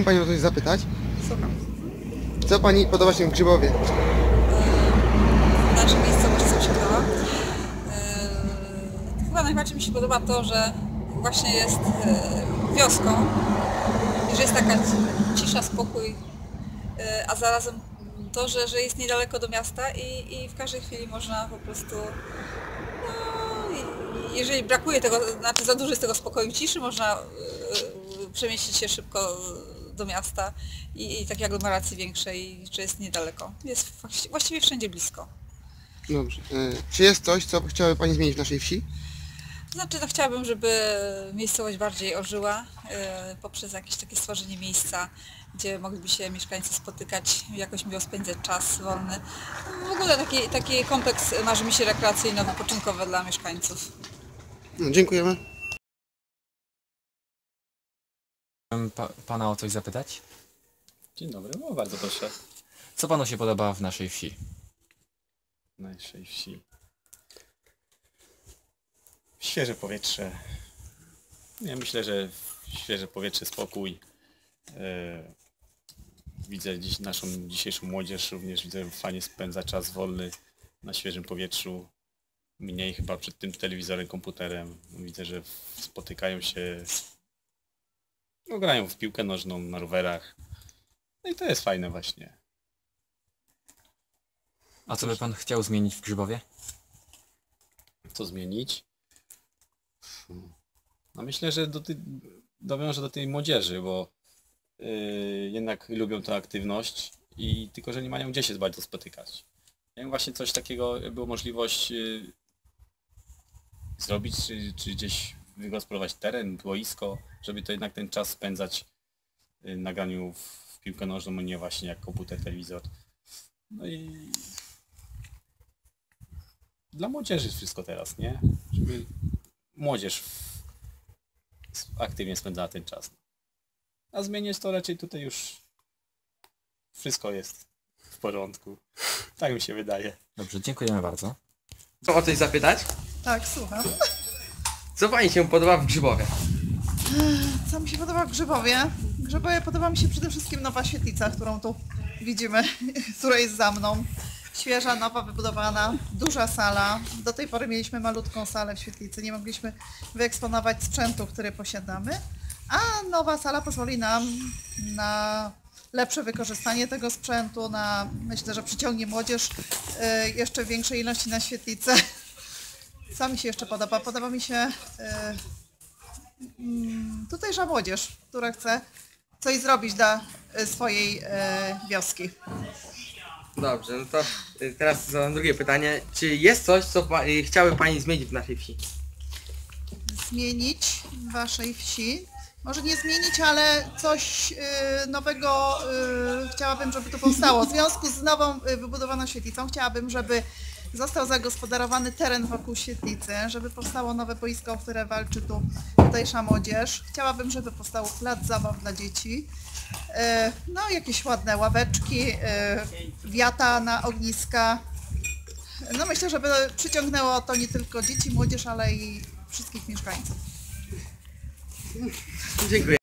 Chciałbym Panią coś zapytać. Słucham. Co Pani podoba się w Grzybowie? Nasza miejscowość sąsiadowa. Yy, Chyba najbardziej mi się podoba to, że właśnie jest yy, wioską i że jest taka cisza, spokój, yy, a zarazem to, że, że jest niedaleko do miasta i, i w każdej chwili można po prostu no, jeżeli brakuje tego, znaczy za dużo jest tego spokoju i ciszy, można yy, przemieścić się szybko do miasta i, i takiej aglomeracji większej, że jest niedaleko. Jest właści- właściwie wszędzie blisko. Dobrze. E, Czy jest coś, co chciałaby Pani zmienić w naszej wsi? Znaczy, no chciałabym, żeby miejscowość bardziej ożyła e, poprzez jakieś takie stworzenie miejsca, gdzie mogliby się mieszkańcy spotykać, jakoś miło spędzać czas wolny. W ogóle taki, taki kompleks marzy mi się rekreacyjno-wypoczynkowy dla mieszkańców. No, dziękujemy. Chciałem pa, pana o coś zapytać? Dzień dobry, no bardzo proszę. Co panu się podoba w naszej wsi? Naszej wsi. Świeże powietrze. Ja myślę, że świeże powietrze, spokój. E, widzę dziś naszą dzisiejszą młodzież, również widzę fajnie spędza czas wolny na świeżym powietrzu. Mniej chyba przed tym telewizorem, komputerem. Widzę, że spotykają się, no, grają w piłkę nożną, na rowerach. No i to jest fajne właśnie. A co by pan chciał zmienić w Grzybowie? co zmienić? No myślę, że do ty, dowiążę do tej młodzieży, bo yy, jednak lubią tę aktywność i tylko, że nie mają gdzie się bardzo spotykać. Jakby właśnie coś takiego było możliwość yy, zrobić, czy, czy gdzieś wygospodarować teren, boisko, żeby to jednak ten czas spędzać yy, na graniu w, piłkę nożną, a nie właśnie jak komputer, telewizor. No i dla młodzieży wszystko teraz, nie? Żeby młodzież aktywnie spędzała ten czas. A zmienić to raczej tutaj już wszystko jest w porządku. Tak mi się wydaje. Dobrze, dziękujemy bardzo. Chcę o coś zapytać? Tak, słucham. Co pani się podoba w Grzybowie? Co mi się podoba w Grzybowie? Grzybowie podoba mi się przede wszystkim nowa świetlica, którą tu widzimy, która jest za mną. Świeża, nowa, wybudowana, duża sala. Do tej pory mieliśmy malutką salę w świetlicy, nie mogliśmy wyeksponować sprzętu, który posiadamy, a nowa sala pozwoli nam na lepsze wykorzystanie tego sprzętu, na myślę, że przyciągnie młodzież y, jeszcze większej ilości na świetlicę. Co mi się jeszcze podoba? Podoba mi się y, tutejsza młodzież, która chce coś zrobić dla y, swojej e, wioski. Dobrze, no to y, teraz zadam drugie pytanie. Czy jest coś, co pa, y, chciałaby pani zmienić w naszej wsi? Zmienić w waszej wsi. Może nie zmienić, ale coś y, nowego y, chciałabym, żeby tu powstało. W związku z nową y, wybudowaną świetlicą chciałabym, żeby został zagospodarowany teren wokół świetlicy, żeby powstało nowe boisko, o które walczy tu tutejsza młodzież. Chciałabym, żeby powstał plac zabaw dla dzieci. E, No, jakieś ładne ławeczki, e, wiata na ogniska. No myślę, żeby przyciągnęło to nie tylko dzieci, młodzież, ale i wszystkich mieszkańców. Dziękuję.